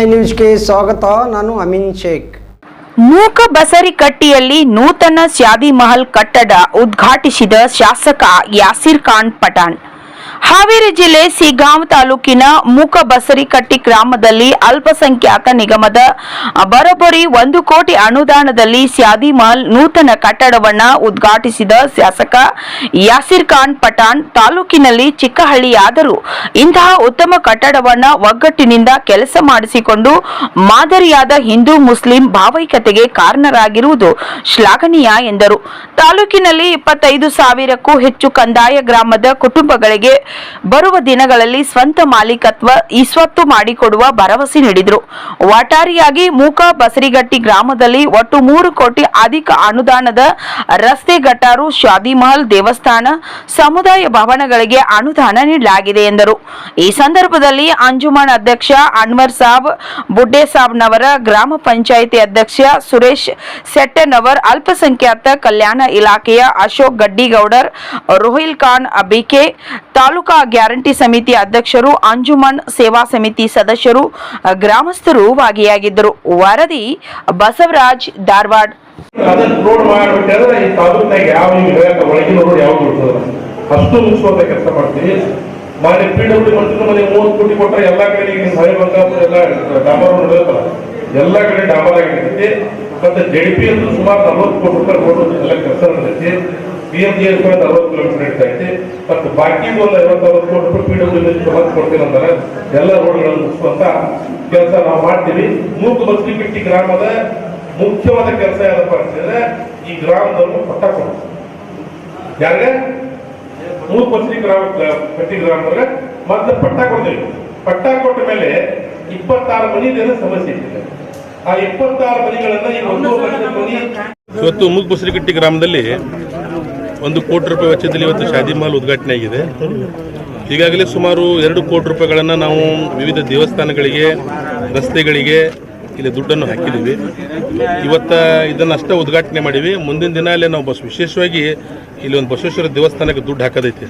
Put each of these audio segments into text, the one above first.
I ನ್ಯೂಸ್ಗೆ ಸ್ವಾಗತ. ನಾನು ಅಮಿನ್ ಶೇಖ್. ಮೂಕ ಬಸರಿಕಟ್ಟಿಯಲ್ಲಿ ನೂತನ ಸ್ಯಾದಿ ಮಹಲ್ ಕಟ್ಟಡ ಉದ್ಘಾಟಿಸಿದ ಶಾಸಕ ಯಾಸಿರ್ ಖಾನ್ ಪಠಾಣ್. ಹಾವೇರಿ ಜಿಲ್ಲೆ ಸಿಗಾಂವ್ ತಾಲೂಕಿನ ಮೂಕ ಬಸರಿಕಟ್ಟಿ ಗ್ರಾಮದಲ್ಲಿ ಅಲ್ಪಸಂಖ್ಯಾತ ನಿಗಮದ ಬರೋಬ್ಬರಿ ಒಂದು ಕೋಟಿ ಅನುದಾನದಲ್ಲಿ ಸ್ಯಾದಿ ಮಹಲ್ ನೂತನ ಕಟ್ಟಡವನ್ನ ಉದ್ಘಾಟಿಸಿದ ಶಾಸಕ ಯಾಸಿರ್ ಖಾನ್ ಪಠಾಣ್, ತಾಲೂಕಿನಲ್ಲಿ ಚಿಕ್ಕಹಳ್ಳಿಯಾದರೂ ಇಂತಹ ಉತ್ತಮ ಕಟ್ಟಡವನ್ನ ಒಗ್ಗಟ್ಟಿನಿಂದ ಕೆಲಸ ಮಾಡಿಸಿಕೊಂಡು ಮಾದರಿಯಾದ ಹಿಂದೂ ಮುಸ್ಲಿಂ ಭಾವೈಕ್ಯತೆಗೆ ಕಾರಣರಾಗಿರುವುದು ಶ್ಲಾಘನೀಯ ಎಂದರು. ತಾಲೂಕಿನಲ್ಲಿ ಇಪ್ಪತ್ತೈದು ಸಾವಿರಕ್ಕೂ ಹೆಚ್ಚು ಕಂದಾಯ ಗ್ರಾಮದ ಕುಟುಂಬಗಳಿಗೆ ಬರುವ ದಿನಗಳಲ್ಲಿ ಸ್ವಂತ ಮಾಲೀಕತ್ವ ಇಸ್ವತ್ತು ಮಾಡಿಕೊಡುವ ಭರವಸೆ ನೀಡಿದರು. ವಾಟಾರಿಯಾಗಿ ಮೂಕ ಬಸರಿಗಟ್ಟಿ ಗ್ರಾಮದಲ್ಲಿ ಒಟ್ಟು ಮೂರು ಕೋಟಿ ಅಧಿಕ ಅನುದಾನದ ರಸ್ತೆ ಗಟಾರು ಶಾದಿ ಮಹಲ್ ದೇವಸ್ಥಾನ, ಸಮುದಾಯ ಭವನಗಳಿಗೆ ಅನುದಾನ ನೀಡಲಾಗಿದೆ ಎಂದರು. ಈ ಸಂದರ್ಭದಲ್ಲಿ ಅಂಜುಮನ್ ಅಧ್ಯಕ್ಷ ಅನ್ವರ್ ಸಾಬ್ ಬುಡ್ಡೆ ಸಾಬ್ನವರ ಗ್ರಾಮ ಪಂಚಾಯಿತಿ ಅಧ್ಯಕ್ಷ ಸುರೇಶ್ ಸೆಟ್ಟನವರ್ ಅಲ್ಪಸಂಖ್ಯಾತ ಕಲ್ಯಾಣ ಇಲಾಖೆಯ ಅಶೋಕ್ ಗಡ್ಡಿಗೌಡರ್, ರೋಹಿಲ್ ಖಾನ್ ಅಬಿಕೆ ತಾಲೂಕಾ ಗ್ಯಾರಂಟಿ ಸಮಿತಿ ಅಧ್ಯಕ್ಷರು, ಅಂಜುಮನ್ ಸೇವಾ ಸಮಿತಿ ಸದಸ್ಯರು ಗ್ರಾಮಸ್ಥರು ಭಾಗಿಯಾಗಿದ್ದರು. ವರದಿ ಬಸವರಾಜ್ ಧಾರವಾಡ. ಅಷ್ಟು ಮುಗಿಸುವಂತ ಕೆಲಸ ಮಾಡ್ತೀವಿ ಮೂವತ್ತು ಕೋಟಿ ಕೊಟ್ಟರೆ ಎಲ್ಲಾ ಕಡೆ ಈಗ ಎಲ್ಲ ಕಡೆ ಆಗಿರ್ತೈತಿ ಮತ್ತೆ ಜೆ ಪಿ ಅಂತೂ ಸುಮಾರು ನಲ್ವತ್ತು ಕೋಟಿ ರೂಪಾಯಿ ಎಲ್ಲ ಕೆಲಸ ನಡೆದೈತಿ ಪಿ ಎಂ ಜಿ ಎಸ್ ನಲ್ವತ್ತು ಕಿಲೋಮೀಟರ್ ನಡೀತಾ ಐತಿ ಮತ್ತು ಬಾಕಿ ಒಂದು ಐವತ್ತು ಅರವತ್ತು ಕೋಟಿ ರೂಪಾಯಿ ಪಿ ಡಬ್ಲ್ಯೂ ಮತ್ತೆ ಕೊಡ್ತೀನಿ ಅಂತಾರೆ. ಎಲ್ಲ ರೋಡ್ಗಳನ್ನು ಮುಗಿಸುವಂತ ಕೆಲಸ ನಾವು ಮಾಡ್ತೀವಿ. ಮೂಕು ಬಸ್ಲಿಕಿಟ್ಟಿ ಗ್ರಾಮದ ಮುಖ್ಯವಾದ ಕೆಲಸ ಏನಪ್ಪ ಅಂತಂದ್ರೆ ಈ ಗ್ರಾಮದವರು ಪಟ್ಟ ಕೊಡ್ತಾರೆ ಯಾರಿಗೆ? ಮೂರು ಪತ್ರಿ ಗ್ರಾಮ ಕಟ್ಟಿ ಗ್ರಾಮದವ್ರಿಗೆ ಮತ್ತೆ ಪಟ್ಟ ಕೊಡ್ತೀವಿ. ಪಟ್ಟ ಕೊಟ್ಟ ಮೇಲೆ ಇಪ್ಪತ್ತಾರು ಮನಿದೇನೋ ಸಮಸ್ಯೆ ಇದೆ ಆ ಇಪ್ಪತ್ತಾರು ಮನಿಗಳನ್ನ ಈ ಒಂದು ಇವತ್ತು ಮೂಗ್ ಗ್ರಾಮದಲ್ಲಿ ಒಂದು ಕೋಟಿ ರೂಪಾಯಿ ವೆಚ್ಚದಲ್ಲಿ ಇವತ್ತು ಶಾದಿ ಮಹಲ್ ಉದ್ಘಾಟನೆ ಆಗಿದೆ. ಈಗಾಗಲೇ ಸುಮಾರು ಎರಡು ಕೋಟಿ ರೂಪಾಯಿಗಳನ್ನು ನಾವು ವಿವಿಧ ದೇವಸ್ಥಾನಗಳಿಗೆ, ರಸ್ತೆಗಳಿಗೆ ಇಲ್ಲಿ ದುಡ್ಡನ್ನು ಹಾಕಿದ್ದೀವಿ. ಇವತ್ತ ಇದನ್ನು ಅಷ್ಟೇ ಉದ್ಘಾಟನೆ ಮಾಡೀವಿ. ಮುಂದಿನ ದಿನ ಅಲ್ಲಿ ನಾವು ಬಸ್ ವಿಶೇಷವಾಗಿ ಇಲ್ಲಿ ಒಂದು ಬಸವೇಶ್ವರ ದೇವಸ್ಥಾನಕ್ಕೆ ದುಡ್ಡು ಹಾಕೋದೈತಿ.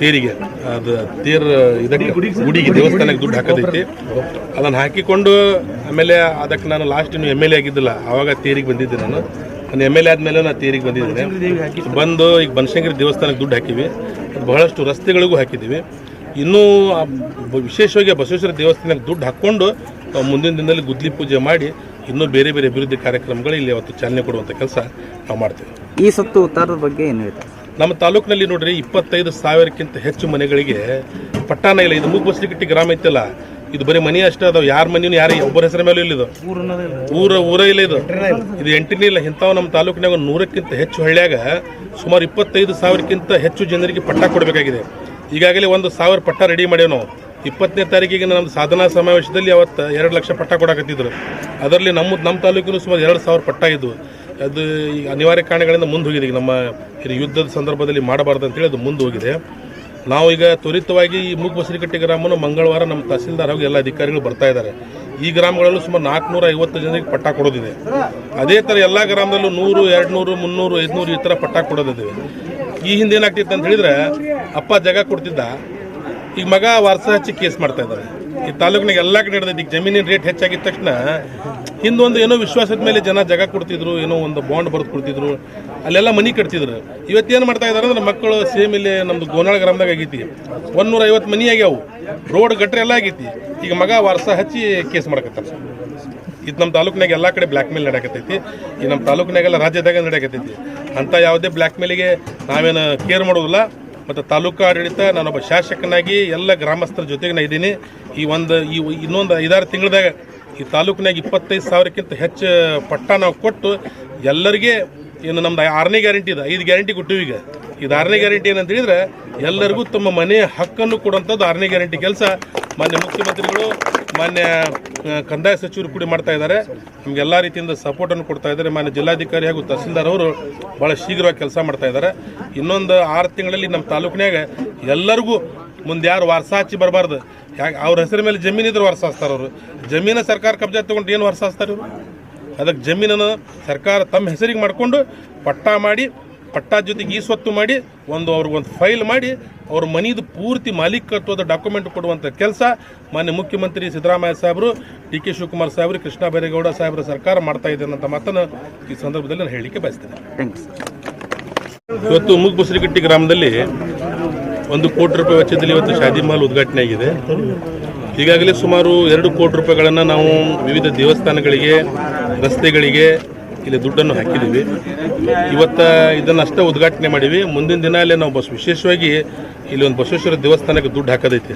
ತೇರಿಗೆ, ಅದು ತೇರ್ ಇದಕ್ಕೆ, ಗುಡಿಗೆ ದೇವಸ್ಥಾನಕ್ಕೆ ದುಡ್ಡು ಹಾಕೋದೈತಿ. ಅದನ್ನು ಹಾಕಿಕೊಂಡು ಆಮೇಲೆ ಅದಕ್ಕೆ ನಾನು ಲಾಸ್ಟ್ ಇನ್ನು ಎಂ ಎಲ್ ಎ ಆಗಿದ್ದಿಲ್ಲ, ಆವಾಗ ತೇರಿಗೆ ಬಂದಿದ್ದೆ ನಾನು. ನಾನು ಎಂ ಎಲ್ ಎ ಆದಮೇಲೆ ನಾ ತೀರಿಗೆ ಬಂದಿದ್ದೇನೆ ಬಂದು ಈಗ ಬನಶಂಕರಿ ದೇವಸ್ಥಾನಕ್ಕೆ ದುಡ್ಡು ಹಾಕಿವಿ ಬಹಳಷ್ಟು ರಸ್ತೆಗಳಿಗೂ ಹಾಕಿದ್ದೀವಿ. ಇನ್ನೂ ಆ ವಿಶೇಷವಾಗಿ ಬಸವೇಶ್ವರ ದೇವಸ್ಥಾನಕ್ಕೆ ದುಡ್ಡು ಹಾಕ್ಕೊಂಡು ನಾವು ಮುಂದಿನ ದಿನದಲ್ಲಿ ಗುದ್ಲಿ ಪೂಜೆ ಮಾಡಿ ಇನ್ನೂ ಬೇರೆ ಬೇರೆ ಅಭಿವೃದ್ಧಿ ಕಾರ್ಯಕ್ರಮಗಳು ಇಲ್ಲಿ ಅವತ್ತು ಚಾಲನೆ ಕೊಡುವಂಥ ಕೆಲಸ ನಾವು ಮಾಡ್ತೇವೆ. ಈ ಸತ್ತು ಉತ್ತಾರದ ಬಗ್ಗೆ ಏನು ಹೇಳ್ತಾರೆ? ನಮ್ಮ ತಾಲೂಕಿನಲ್ಲಿ ನೋಡ್ರಿ ಇಪ್ಪತ್ತೈದು ಸಾವಿರಕ್ಕಿಂತ ಹೆಚ್ಚು ಮನೆಗಳಿಗೆ ಪಟ್ಟಾನ ಇಲ್ಲ. ಇದು ಮೂಗ್ ಬಸ್ಲಿಕಟ್ಟಿ ಗ್ರಾಮ ಐತಲ್ಲ. ಇದು ಬರೀ ಮನಿ ಅಷ್ಟೇ ಅದಾವ. ಯಾರ ಮನಿನೂ ಯಾರು, ಒಬ್ಬರ ಹೆಸರ ಮೇಲೂ ಇಲ್ಲ ಇದು. ಊರ ಊರ ಇಲ್ಲ ಇದು. ಇದು ಎಂಟನೇ ಇಲ್ಲ, ಇಂಥವು ನಮ್ಮ ತಾಲೂಕಿನಾಗ ನೂರಕ್ಕಿಂತ ಹೆಚ್ಚು ಹಳ್ಳಿಯಾಗ ಸುಮಾರು ಇಪ್ಪತ್ತೈದು ಸಾವಿರಕ್ಕಿಂತ ಹೆಚ್ಚು ಜನರಿಗೆ ಪಟ್ಟ ಕೊಡಬೇಕಾಗಿದೆ. ಈಗಾಗಲೇ ಒಂದು ಸಾವಿರ ಪಟ್ಟ ರೆಡಿ ಮಾಡ್ಯಾವ ನಾವು. ಇಪ್ಪತ್ತನೇ ತಾರೀಕಿಗೆ ನಮ್ಮ ಸಾಧನಾ ಸಮಾವೇಶದಲ್ಲಿ ಅವತ್ತು ಎರಡು ಲಕ್ಷ ಪಟ್ಟ ಕೊಡಕತ್ತಿದ್ರು. ಅದರಲ್ಲಿ ನಮ್ಮ ನಮ್ಮ ತಾಲೂಕಿನ ಸುಮಾರು ಎರಡು ಸಾವಿರ ಪಟ್ಟ ಇದ್ವು. ಅದು ಈ ಅನಿವಾರ್ಯ ಕಾರಣಗಳಿಂದ ಮುಂದೆ ಹೋಗಿದೆ. ಈಗ ನಮ್ಮ ಯುದ್ಧದ ಸಂದರ್ಭದಲ್ಲಿ ಮಾಡಬಾರ್ದು ಅಂತೇಳಿ ಅದು ಮುಂದೆ ಹೋಗಿದೆ. ನಾವು ಈಗ ತ್ವರಿತವಾಗಿ ಈ ಮೂಗ್ ಬಸರಿಕಟ್ಟಿ ಗ್ರಾಮವನ್ನು ಮಂಗಳವಾರ ನಮ್ಮ ತಹಸೀಲ್ದಾರ್ ಹಾಗೂ ಎಲ್ಲ ಅಧಿಕಾರಿಗಳು ಬರ್ತಾ ಇದ್ದಾರೆ. ಈ ಗ್ರಾಮಗಳಲ್ಲೂ ಸುಮಾರು ನಾಲ್ಕುನೂರ ಐವತ್ತು ಜನರಿಗೆ ಪಟ್ಟ ಕೊಡೋದಿದೆ. ಅದೇ ಥರ ಎಲ್ಲ ಗ್ರಾಮದಲ್ಲೂ ನೂರು ಎರಡು ನೂರು ಮುನ್ನೂರು, ಐದುನೂರು ಈ ಥರ ಪಟ್ಟ ಕೊಡೋದಿದೆ. ಈ ಹಿಂದೆ ಏನಾಗ್ತಿತ್ತು ಅಂತ ಹೇಳಿದ್ರೆ, ಅಪ್ಪ ಜಾಗ ಕೊಡ್ತಿದ್ದ. ಈಗ ಮಗ ವಾರಸ ಹಚ್ಚಿ ಕೇಸ್ ಮಾಡ್ತಾ ಇದ್ದಾರೆ. ಈ ತಾಲೂಕಿನಾಗ ಎಲ್ಲ ಕಡೆ ನಡೆದೈತಿ. ಈಗ ಜಮೀನಿನ ರೇಟ್ ಹೆಚ್ಚಾಗಿದ ತಕ್ಷಣ ಹಿಂದೊಂದು ಏನೋ ವಿಶ್ವಾಸದ ಮೇಲೆ ಜನ ಜಗ ಕೊಡ್ತಿದ್ರು, ಏನೋ ಒಂದು ಬಾಂಡ್ ಬರೆದು ಕೊಡ್ತಿದ್ರು, ಅಲ್ಲೆಲ್ಲ ಮನಿ ಕಟ್ತಿದ್ರು. ಇವತ್ತೇನು ಮಾಡ್ತಾ ಇದ್ದಾರೆ ಅಂದ್ರೆ ಮಕ್ಕಳು ಸೇಮ್ ಇಲ್ಲಿ ನಮ್ದು ಗೋನಾಳ ಗ್ರಾಮದಾಗ ಆಗೈತಿ. ಒಂದೂರ ಐವತ್ತು ಮನಿ ಆಗ್ಯಾವು. ರೋಡ್ ಗಟ್ರೆ ಎಲ್ಲ ಆಗೈತಿ. ಈಗ ಮಗ ವಾರಸ ಹಚ್ಚಿ ಕೇಸ್ ಮಾಡಕತ್ತಾರ. ಇದು ನಮ್ಮ ತಾಲೂಕಿನಾಗ ಎಲ್ಲ ಕಡೆ ಬ್ಲ್ಯಾಕ್ ಮೇಲ್ ನಡೆಯಕತ್ತೈತಿ. ಈ ನಮ್ಮ ತಾಲೂಕಿನಾಗೆಲ್ಲ ರಾಜ್ಯದಾಗ ನಡೆಯಕತ್ತೈತಿ. ಅಂತ ಯಾವುದೇ ಬ್ಲ್ಯಾಕ್ ಮೇಲಿಗೆ ನಾವೇನು ಕೇರ್ ಮಾಡೋದಿಲ್ಲ. ಮತ್ತು ತಾಲೂಕು ಆಡಳಿತ, ನಾನೊಬ್ಬ ಶಾಸಕನಾಗಿ ಎಲ್ಲ ಗ್ರಾಮಸ್ಥರ ಜೊತೆಗೆ ನಾ ಇದ್ದೀನಿ. ಈ ಒಂದು, ಈ ಇನ್ನೊಂದು ಐದಾರು ತಿಂಗಳದಾಗ ಈ ತಾಲೂಕಿನಾಗ ಇಪ್ಪತ್ತೈದು ಸಾವಿರಕ್ಕಿಂತ ಹೆಚ್ಚು ಪಟ್ಟ ನಾವು ಕೊಟ್ಟು ಎಲ್ಲರಿಗೆ ಏನು ನಮ್ದು ಆರನೇ ಗ್ಯಾರಂಟಿ ಇದೆ, ಐದು ಗ್ಯಾರಂಟಿ ಕೊಟ್ಟಿವಿ ಈಗ. ಇದು ಆರನೇ ಗ್ಯಾರಂಟಿ ಏನಂತ ಹೇಳಿದ್ರೆ ಎಲ್ಲರಿಗೂ ತಮ್ಮ ಮನೆ ಹಕ್ಕನ್ನು ಕೊಡುವಂಥದ್ದು ಆರನೇ ಗ್ಯಾರಂಟಿ ಕೆಲಸ. ಮಾನ್ಯ ಮುಖ್ಯಮಂತ್ರಿಗಳು, ಮಾನ್ಯ ಕಂದಾಯ ಸಚಿವರು ಕೂಡ ಮಾಡ್ತಾ ಇದ್ದಾರೆ. ನಮ್ಗೆ ಎಲ್ಲ ರೀತಿಯಿಂದ ಸಪೋರ್ಟನ್ನು ಕೊಡ್ತಾ ಇದ್ದಾರೆ. ಮಾನ್ಯ ಜಿಲ್ಲಾಧಿಕಾರಿ ಹಾಗೂ ತಹಸೀಲ್ದಾರ್ ಅವರು ಭಾಳ ಶೀಘ್ರವಾಗಿ ಕೆಲಸ ಮಾಡ್ತಾ ಇದ್ದಾರೆ. ಇನ್ನೊಂದು ಆರು ತಿಂಗಳಲ್ಲಿ ನಮ್ಮ ತಾಲೂಕಿನಾಗ ಎಲ್ಲರಿಗೂ ಮುಂದೆ ಯಾರು ವಾರಸ ಹಚ್ಚಿ ಬರಬಾರ್ದು. ಯಾಕೆ, ಅವ್ರ ಹೆಸರ ಮೇಲೆ ಜಮೀನಿದ್ರೆ ವರ್ಷ ಹಚ್ತಾರೆ ಅವರು. ಜಮೀನ ಸರ್ಕಾರ ಕಬ್ಜಾ ತಗೊಂಡು ಏನು ವರ್ಷ ಹಚ್ತಾರೆ ಇವರು? ಅದಕ್ಕೆ ಜಮೀನನ್ನು ಸರ್ಕಾರ ತಮ್ಮ ಹೆಸರಿಗೆ ಮಾಡಿಕೊಂಡು ಪಟ್ಟ ಮಾಡಿ ಪಟ್ಟಾ ಜೊತೆಗೆ ಈ ಸ್ವತ್ತು ಮಾಡಿ ಒಂದು ಅವ್ರಿಗೊಂದು ಫೈಲ್ ಮಾಡಿ ಅವ್ರ ಮನಿದು ಪೂರ್ತಿ ಮಾಲೀಕತ್ವದ ಡಾಕ್ಯುಮೆಂಟ್ ಕೊಡುವಂಥ ಕೆಲಸ ಮಾನ್ಯ ಮುಖ್ಯಮಂತ್ರಿ ಸಿದ್ದರಾಮಯ್ಯ ಸಾಹೇಬರು ಡಿ ಕೆ ಶಿವಕುಮಾರ್ ಸಾಹೇಬರು ಕೃಷ್ಣ ಬೈರೇಗೌಡ ಸಾಹೇಬರ ಸರ್ಕಾರ ಮಾಡ್ತಾ ಇದೆ ಅಂತ ಮಾತನ್ನು ಈ ಸಂದರ್ಭದಲ್ಲಿ ನಾನು ಹೇಳಲಿಕ್ಕೆ ಬಯಸ್ತೇನೆ. ಥ್ಯಾಂಕ್ ಯು ಸರ್ ಇವತ್ತು ಮುಗ್ಬುಸರಿಗಟ್ಟಿ ಗ್ರಾಮದಲ್ಲಿ ಒಂದು ಕೋಟಿ ರೂಪಾಯಿ ವೆಚ್ಚದಲ್ಲಿ ಇವತ್ತು ಶಾದಿ ಮಾಲ್ ಉದ್ಘಾಟನೆ ಆಗಿದೆ. ಈಗಾಗಲೇ ಸುಮಾರು ಎರಡು ಕೋಟಿ ರೂಪಾಯಿಗಳನ್ನು ನಾವು ವಿವಿಧ ದೇವಸ್ಥಾನಗಳಿಗೆ ರಸ್ತೆಗಳಿಗೆ ಇಲ್ಲಿ ದುಡ್ಡನ್ನು ಹಾಕಿದ್ದೀವಿ ಇವತ್ತು ಇದನ್ನಷ್ಟೇ ಉದ್ಘಾಟನೆ ಮಾಡೀವಿ. ಮುಂದಿನ ದಿನ ಅಲ್ಲಿ ನಾವು ಬಸ್ ವಿಶೇಷವಾಗಿ ಇಲ್ಲಿ ಒಂದು ಬಸವೇಶ್ವರ ದೇವಸ್ಥಾನಕ್ಕೆ ದುಡ್ಡು ಹಾಕೋದೈತಿ.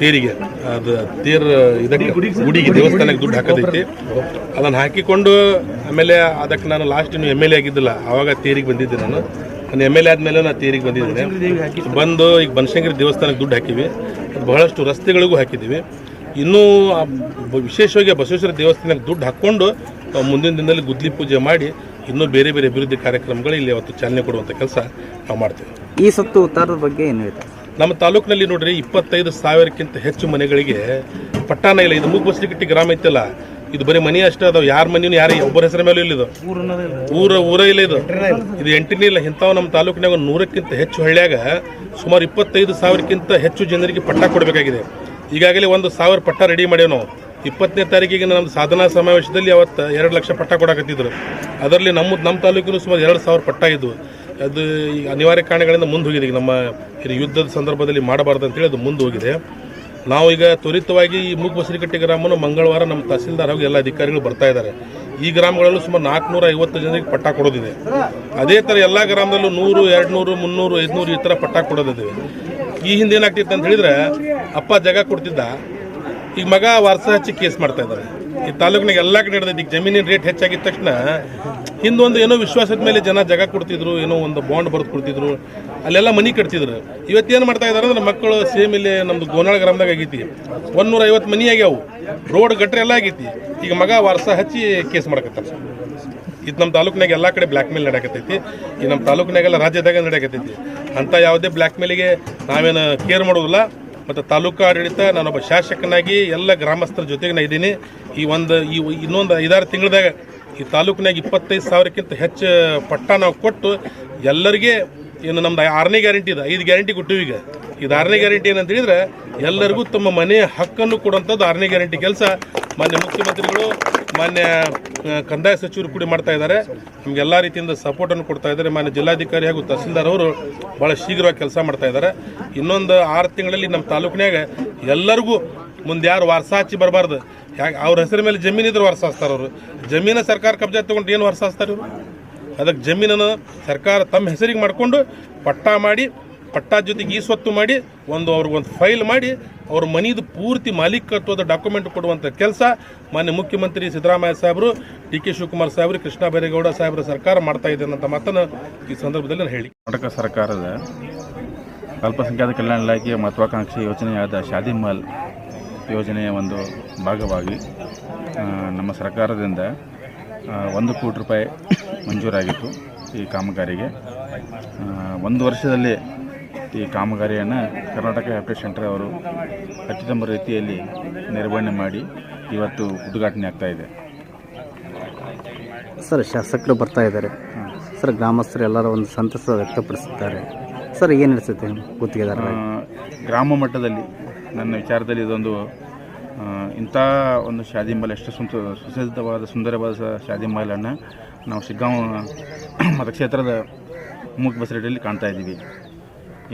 ತೇರಿಗೆ, ಅದು ತೀರ್ ಇದಕ್ಕೆ ಗುಡಿಗೆ ದೇವಸ್ಥಾನಕ್ಕೆ ದುಡ್ಡು ಹಾಕೋದೈತಿ. ಅದನ್ನು ಹಾಕಿಕೊಂಡು ಆಮೇಲೆ ಅದಕ್ಕೆ ನಾನು ಲಾಸ್ಟ್ ಇನ್ನು ಎಂ ಎಲ್ ಎ ಆಗಿದ್ದಿಲ್ಲ. ಆವಾಗ ತೇರಿಗೆ ಬಂದಿದ್ದೆ ನಾನು. ನಾನು ಎಂ ಎಲ್ ಎ ಆದಮೇಲೆ ನಾನು ತೇರಿಗೆ ಬಂದಿದ್ದೇನೆ. ಬಂದು ಈಗ ಬನಶಂಕರಿ ದೇವಸ್ಥಾನಕ್ಕೆ ದುಡ್ಡು ಹಾಕಿವಿ. ಬಹಳಷ್ಟು ರಸ್ತೆಗಳಿಗೂ ಹಾಕಿದ್ದೀವಿ. ಇನ್ನೂ ಆ ವಿಶೇಷವಾಗಿ ಬಸವೇಶ್ವರ ದೇವಸ್ಥಾನಕ್ಕೆ ದುಡ್ಡು ಹಾಕ್ಕೊಂಡು ಮುಂದಿನ ದಿನದಲ್ಲಿ ಗುದ್ಲಿ ಪೂಜೆ ಮಾಡಿ ಇನ್ನೂ ಬೇರೆ ಬೇರೆ ಅಭಿವೃದ್ಧಿ ಕಾರ್ಯಕ್ರಮಗಳು ಇಲ್ಲಿ ಅವತ್ತು ಚಾಲನೆ ಕೊಡುವಂಥ ಕೆಲಸ ನಾವು ಮಾಡ್ತೀವಿ. ಈ ಸತ್ತು ಉತ್ತಾರದ ಬಗ್ಗೆ ಏನು ಹೇಳ್ತಾರೆ? ನಮ್ಮ ತಾಲೂಕಿನಲ್ಲಿ ನೋಡ್ರಿ ಇಪ್ಪತ್ತೈದು ಸಾವಿರಕ್ಕಿಂತ ಹೆಚ್ಚು ಮನೆಗಳಿಗೆ ಪಟ್ಟಾನ ಇಲ್ಲ. ಇದು ಮುಗ್ಬಸ್ಲಿಕಟ್ಟಿ ಗ್ರಾಮ ಇತ್ತಲ್ಲ ಇದು ಬರೀ ಮನೆ ಅಷ್ಟೇ ಅದಾವ. ಯಾರ ಮನೆಯೂ ಯಾರು ಒಬ್ಬರ ಹೆಸರ ಮೇಲೂ ಇಲ್ಲ ಇದು. ಊರ ಊರ ಇಲ್ಲ ಇದು. ಇದು ಎಂಟನೇ ಇಲ್ಲ. ಇಂಥವು ನಮ್ಮ ತಾಲೂಕಿನಾಗ ಒಂದು ನೂರಕ್ಕಿಂತ ಹೆಚ್ಚು ಹಳ್ಳಿಯಾಗ ಸುಮಾರು ಇಪ್ಪತ್ತೈದು ಸಾವಿರಕ್ಕಿಂತ ಹೆಚ್ಚು ಜನರಿಗೆ ಪಟ್ಟ ಕೊಡಬೇಕಾಗಿದೆ. ಈಗಾಗಲೇ ಒಂದು ಸಾವಿರ ಪಟ್ಟ ರೆಡಿ ಮಾಡ್ಯವ ನಾವು. ಇಪ್ಪತ್ತನೇ ತಾರೀಕಿಗೆ ನಮ್ಮ ಸಾಧನಾ ಸಮಾವೇಶದಲ್ಲಿ ಅವತ್ತು ಎರಡು ಲಕ್ಷ ಪಟ್ಟ ಕೊಡಕತ್ತಿದ್ರು. ಅದರಲ್ಲಿ ನಮ್ಮ ನಮ್ಮ ತಾಲೂಕಿನೂ ಸುಮಾರು ಎರಡು ಸಾವಿರ ಪಟ್ಟ ಇದ್ವು. ಅದು ಈ ಅನಿವಾರ್ಯ ಕಾರಣಗಳಿಂದ ಮುಂದೆ ಹೋಗಿದೆ. ಈಗ ನಮ್ಮ ಯುದ್ಧದ ಸಂದರ್ಭದಲ್ಲಿ ಮಾಡಬಾರ್ದು ಅಂತೇಳಿ ಅದು ಮುಂದೆ ಹೋಗಿದೆ. ನಾವು ಈಗ ತ್ವರಿತವಾಗಿ ಈ ಮೂಗ್ಬಸರಿಕಟ್ಟೆ ಗ್ರಾಮನು ಮಂಗಳವಾರ ನಮ್ಮ ತಹಸೀಲ್ದಾರ್ ಹಾಗೂ ಎಲ್ಲ ಅಧಿಕಾರಿಗಳು ಬರ್ತಾ ಇದ್ದಾರೆ. ಈ ಗ್ರಾಮಗಳಲ್ಲೂ ಸುಮಾರು ನಾಲ್ಕುನೂರ ಐವತ್ತು ಜನರಿಗೆ ಪಟ್ಟ ಕೊಡೋದಿದೆ. ಅದೇ ಥರ ಎಲ್ಲ ಗ್ರಾಮದಲ್ಲೂ ನೂರು ಎರಡು ನೂರು ಮುನ್ನೂರು, ಐದುನೂರು ಈ ಥರ ಪಟ್ಟ ಕೊಡೋದಿದೆ. ಈ ಹಿಂದೆ ಏನಾಗ್ತಿತ್ತು ಅಂತ ಹೇಳಿದ್ರೆ ಅಪ್ಪ ಜಾಗ ಕೊಡ್ತಿದ್ದ ಈಗ ಮಗ ವಾರಸ ಹಚ್ಚಿ ಕೇಸ್ ಮಾಡ್ತಾ ಇದ್ದಾರೆ ಈ ತಾಲೂಕಿನಾಗ ಎಲ್ಲ ಕಡೆ ನಡೆದೈತಿ ಈಗ ಜಮೀನಿನ ರೇಟ್ ಹೆಚ್ಚಾಗಿದ ತಕ್ಷಣ ಹಿಂದೊಂದು ಏನೋ ವಿಶ್ವಾಸದ ಮೇಲೆ ಜನ ಜಾಗ ಕೊಡ್ತಿದ್ರು, ಏನೋ ಒಂದು ಬಾಂಡ್ ಬರೆದು ಕೊಡ್ತಿದ್ರು, ಅಲ್ಲೆಲ್ಲ ಮನಿ ಕಟ್ತಿದ್ರು. ಇವತ್ತೇನು ಮಾಡ್ತಾ ಇದ್ದಾರೆ ಅಂದ್ರೆ, ಮಕ್ಕಳು ಸೇಮ್ ಇಲ್ಲಿ ನಮ್ದು ಗೋನಾಳ ಗ್ರಾಮದಾಗ ಆಗೈತಿ. ಒಂದೂರ ಐವತ್ತು ಮನಿ ಆಗ್ಯಾವು. ರೋಡ್ ಗಟ್ರೆ ಎಲ್ಲ ಆಗೈತಿ. ಈಗ ಮಗ ವಾರಸ ಹಚ್ಚಿ ಕೇಸ್ ಮಾಡಕತ್ತಾರೆ. ಇದು ನಮ್ಮ ತಾಲೂಕಿನಾಗ ಎಲ್ಲ ಕಡೆ ಬ್ಲ್ಯಾಕ್ ಮೇಲ್ ನಡೆಯಕತ್ತೈತಿ. ಈ ನಮ್ಮ ತಾಲೂಕಿನಾಗೆಲ್ಲ ರಾಜ್ಯದಾಗ ನಡೆಯಕತ್ತೈತಿ. ಅಂಥ ಯಾವುದೇ ಬ್ಲ್ಯಾಕ್ ಮೇಲಿಗೆ ನಾವೇನು ಕೇರ್ ಮಾಡೋದಿಲ್ಲ. ಮತ್ತು ತಾಲೂಕು ಆಡಳಿತ ನಾನೊಬ್ಬ ಶಾಸಕನಾಗಿ ಎಲ್ಲ ಗ್ರಾಮಸ್ಥರ ಜೊತೆಗೆ ನಾನು ಇದ್ದೀನಿ. ಈ ಒಂದು, ಈ ಇನ್ನೊಂದು ಐದಾರು ತಿಂಗಳದಾಗ ಈ ತಾಲೂಕಿನಾಗ ಇಪ್ಪತ್ತೈದು ಸಾವಿರಕ್ಕಿಂತ ಹೆಚ್ಚು ಪಟ್ಟ ನಾವು ಕೊಟ್ಟು ಎಲ್ಲರಿಗೆ ಏನು ನಮ್ದು ಆರನೇ ಗ್ಯಾರಂಟಿ ಇದೆ, ಐದು ಗ್ಯಾರಂಟಿ ಕೊಟ್ಟಿವಿ ಈಗ. ಇದು ಆರನೇ ಗ್ಯಾರಂಟಿ ಏನಂತ ಹೇಳಿದ್ರೆ ಎಲ್ಲರಿಗೂ ತಮ್ಮ ಮನೆ ಹಕ್ಕನ್ನು ಕೊಡುವಂಥದ್ದು ಆರನೇ ಗ್ಯಾರಂಟಿ ಕೆಲಸ. ಮಾನ್ಯ ಮುಖ್ಯಮಂತ್ರಿಗಳು ಮಾನ್ಯ ಕಂದಾಯ ಸಚಿವರು ಕೂಡ ಮಾಡ್ತಾ ಇದ್ದಾರೆ. ನಮ್ಗೆ ಎಲ್ಲ ರೀತಿಯಿಂದ ಸಪೋರ್ಟನ್ನು ಕೊಡ್ತಾ ಇದ್ದಾರೆ. ಮಾನ್ಯ ಜಿಲ್ಲಾಧಿಕಾರಿ ಹಾಗೂ ತಹಸೀಲ್ದಾರ್ ಅವರು ಭಾಳ ಶೀಘ್ರವಾಗಿ ಕೆಲಸ ಮಾಡ್ತಾ ಇದ್ದಾರೆ. ಇನ್ನೊಂದು ಆರು ತಿಂಗಳಲ್ಲಿ ನಮ್ಮ ತಾಲೂಕಿನಾಗ ಎಲ್ಲರಿಗೂ ಮುಂದೆ ಯಾರು ವಾರಸ ಹಚ್ಚಿ ಬರಬಾರ್ದು. ಯಾಕೆ, ಅವ್ರ ಹೆಸರ ಮೇಲೆ ಜಮೀನಿದ್ರೆ ವಾರಸ ಹಚ್ತಾರೆ ಅವರು. ಜಮೀನ ಸರ್ಕಾರ ಕಬ್ಜಾ ತಗೊಂಡು ಏನು ವಾರಸ ಹಚ್ತಾರೆ ಇವರು? ಅದಕ್ಕೆ ಜಮೀನನ್ನು ಸರ್ಕಾರ ತಮ್ಮ ಹೆಸರಿಗೆ ಮಾಡಿಕೊಂಡು ಪಟ್ಟಾ ಮಾಡಿ ಪಟ್ಟಾ ಜೊತೆಗೆ ಈ ಸ್ವತ್ತು ಮಾಡಿ, ಒಂದು ಅವ್ರಿಗೊಂದು ಫೈಲ್ ಮಾಡಿ, ಅವ್ರ ಮನಿದು ಪೂರ್ತಿ ಮಾಲೀಕತ್ವದ ಡಾಕ್ಯುಮೆಂಟ್ ಕೊಡುವಂಥ ಕೆಲಸ ಮಾನ್ಯ ಮುಖ್ಯಮಂತ್ರಿ ಸಿದ್ದರಾಮಯ್ಯ ಸಾಹೇಬರು, ಡಿ ಕೆ ಶಿವಕುಮಾರ್ ಸಾಹೇಬರು, ಕೃಷ್ಣ ಬೈರೇಗೌಡ ಸಾಹೇಬರ ಸರ್ಕಾರ ಮಾಡ್ತಾ ಇದೆ ಅನ್ನೋ ಮಾತನ್ನು ಈ ಸಂದರ್ಭದಲ್ಲಿ ನಾನು ಹೇಳಿ. ಕರ್ನಾಟಕ ಸರ್ಕಾರದ ಅಲ್ಪಸಂಖ್ಯಾತ ಕಲ್ಯಾಣ ಇಲಾಖೆಯ ಮಹತ್ವಾಕಾಂಕ್ಷಿ ಯೋಜನೆಯಾದ ಶಾದಿ ಮಹಲ್ ಯೋಜನೆಯ ಒಂದು ಭಾಗವಾಗಿ ನಮ್ಮ ಸರ್ಕಾರದಿಂದ ಒಂದು ಕೋಟಿ ರೂಪಾಯಿ ಮಂಜೂರಾಗಿತ್ತು ಈ ಕಾಮಗಾರಿಗೆ. ಒಂದು ವರ್ಷದಲ್ಲಿ ಈ ಕಾಮಗಾರಿಯನ್ನು ಕರ್ನಾಟಕ ಹ್ಯಾಪಿಟೇಟ್ ಸೆಂಟರ್ ಅವರು ಅತ್ಯುತ್ತಮ ರೀತಿಯಲ್ಲಿ ನಿರ್ವಹಣೆ ಮಾಡಿ ಇವತ್ತು ಉದ್ಘಾಟನೆ ಆಗ್ತಾ ಇದೆ. ಸರ್ ಶಾಸಕರು ಬರ್ತಾ ಇದ್ದಾರೆ. ಸರ್ ಗ್ರಾಮಸ್ಥರು ಎಲ್ಲರೂ ಒಂದು ಸಂತಸ ವ್ಯಕ್ತಪಡಿಸುತ್ತಾರೆ ಸರ್ ಏನು ಅನಿಸುತ್ತೆ ಗುತ್ತಿಗೆದಾರ ಗ್ರಾಮ ಮಟ್ಟದಲ್ಲಿ ನನ್ನ ವಿಚಾರದಲ್ಲಿ ಇದೊಂದು ಇಂಥ ಒಂದು ಶಾದಿ ಮಹಲ್ ಎಷ್ಟು ಸುಂದ ಸುಸಜ್ಜಿತವಾದ ಸುಂದರವಾದ ಶಾದಿ ಮಹಲನ್ನು ನಾವು ಶಿಗ್ಗಾಂವ್ ಮತಕ್ಷೇತ್ರದ ಮೂಕ್ ಬಸರಡಿಯಲ್ಲಿ ಕಾಣ್ತಾ ಇದ್ದೀವಿ.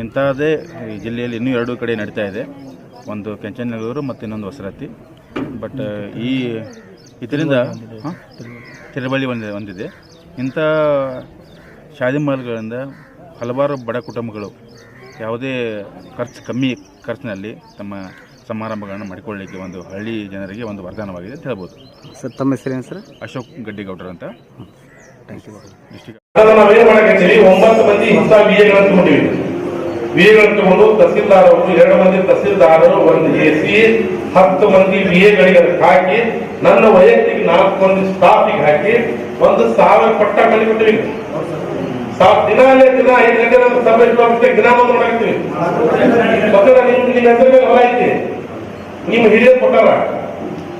ಇಂಥದ್ದೇ ಈ ಜಿಲ್ಲೆಯಲ್ಲಿ ಇನ್ನೂ ಎರಡು ಕಡೆ ನಡೀತಾ ಇದೆ. ಒಂದು ಕೆಂಚನಗೂರು ಮತ್ತು ಇನ್ನೊಂದು ಹೊಸರತ್ತಿ. ಬಟ್ ಈ ಇದರಿಂದ ಹಾಂ? ತಿರುಬಳ್ಳಿ ಬಂದಿದೆ ಒಂದಿದೆ ಇಂಥ ಶಾದಿ ಮಹಲ್ಗಳಿಂದ ಹಲವಾರು ಬಡ ಕುಟುಂಬಗಳು ಯಾವುದೇ ಖರ್ಚು ಕಮ್ಮಿ ಖರ್ಚಿನಲ್ಲಿ ತಮ್ಮ ಸಮಾರಂಭಗಳನ್ನು ಮಾಡಿಕೊಳ್ಳಲಿಕ್ಕೆ ಒಂದು ಹಳ್ಳಿ ಜನರಿಗೆ ಒಂದು ವರದಾನವಾಗಿದೆ ಅಂತ ಹೇಳ್ಬೋದು. ಸರ್ ತಮ್ಮ ಹೆಸರೇನು ಸರ್? ಅಶೋಕ್ ಗಡ್ಡಿಗೌಡರು ಅಂತ. ಥ್ಯಾಂಕ್ ಯು ಡಿಸ್ಟಿಕ್ ನಾವೇನು ಒಂಬತ್ತು ಮಂದಿ ಹೊಸ ಬೀಜಗಳನ್ನು ತಗೊಂಡಿವಿ. ತಗೊಂಡು ತಹಸೀಲ್ದಾರ್ ಅವರು ಎರಡು ಮಂದಿ ತಹಸೀಲ್ದಾರರು, ಒಂದು ಎ ಸಿ, ಹತ್ತು ಮಂದಿ ವಿಎಗಳಿಗೆ ಅದಕ್ಕೆ ಹಾಕಿ, ನನ್ನ ವೈಯಕ್ತಿಕ ನಾಲ್ಕು ಮಂದಿ ಸ್ಟಾಫಿಗೆ ಹಾಕಿ, ಒಂದು ಸಾವಿರ ಪಟ್ಟ ಕಲಿಕೊಟ್ಟಿವಿ ದಿನಾಲೇ ದಿನ ಐದು ಗಂಟೆ ನಮ್ಮ ಸಭೆ ದಿನ ಬಂದು ಮಾಡಾಕ್ತೀವಿ ನಿಮ್ ಹೆಸರು ಹೊಲ ಐತಿ. ನಿಮ್ಗೆ ಹಿರಿಯರು ಕೊಟ್ಟಾರ.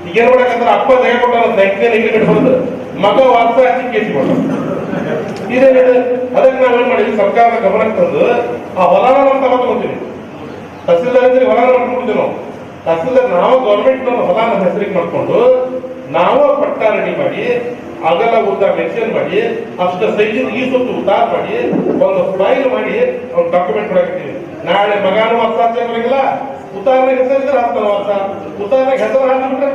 ಈಗ ಏನ್ ಮಾಡಕತ್ತಾರ ಅಪ್ಪ ಜಯ ಕೊಟ್ಟಾರ ಸಂಖ್ಯೆ ಇಲ್ಲಿ ಮಗ ವಾಸ ಹಾಕಿ ಕೇಸಿ ಕೊಟ್ಟ ಇದೇನಿದೆ ನಾವೇನ್ ಮಾಡಿದ್ವಿ? ಸರ್ಕಾರದ ಗಮನಕ್ಕೆ ತಂದು ಆ ಹೊಲನ ನಾವು ತಗೊಂಡ್ಕೊಂತೀವಿ ತಹಸೀಲ್ದಾರ್ ಇದ್ರೆ ಹೊಲ ಮಾಡ್ಕೊಂಡಿದ್ವಿ ನಾವು. ತಹಸೀಲ್ದಾರ್, ನಾವು ಗೌರ್ಮೆಂಟ್ ಹೊಲ ನಮ್ಮ ಹೆಸರಿಗೆ ಮಾಡ್ಕೊಂಡು ನಾವು ಪಟ್ಟ ರೆಡಿ ಮಾಡಿ, ಅಗಲ ಉದ್ದ ಮೆನ್ಷನ್ ಮಾಡಿ, ಅಷ್ಟು ಸೈಜಿನ ಈ ಸುತ್ತು ಉದ್ದಾರ ಮಾಡಿ, ಒಂದು ಫೈಲ್ ಮಾಡಿ ಒಂದು ಡಾಕ್ಯುಮೆಂಟ್ ಕೊಡಾಕಿದ್ದೀವಿ ನಾಳೆ ಮಗಾನು ಬರಂಗಿಲ್ಲ ಉತ್ತಾರನಾಗ ಹೆಸರಿದ್ರೆ ಆತನ ವರ್ಷ ಉತ್ತಾರನಾಗ ಹೆಸರು ಹಾಕಿಬಿಟ್ರೆ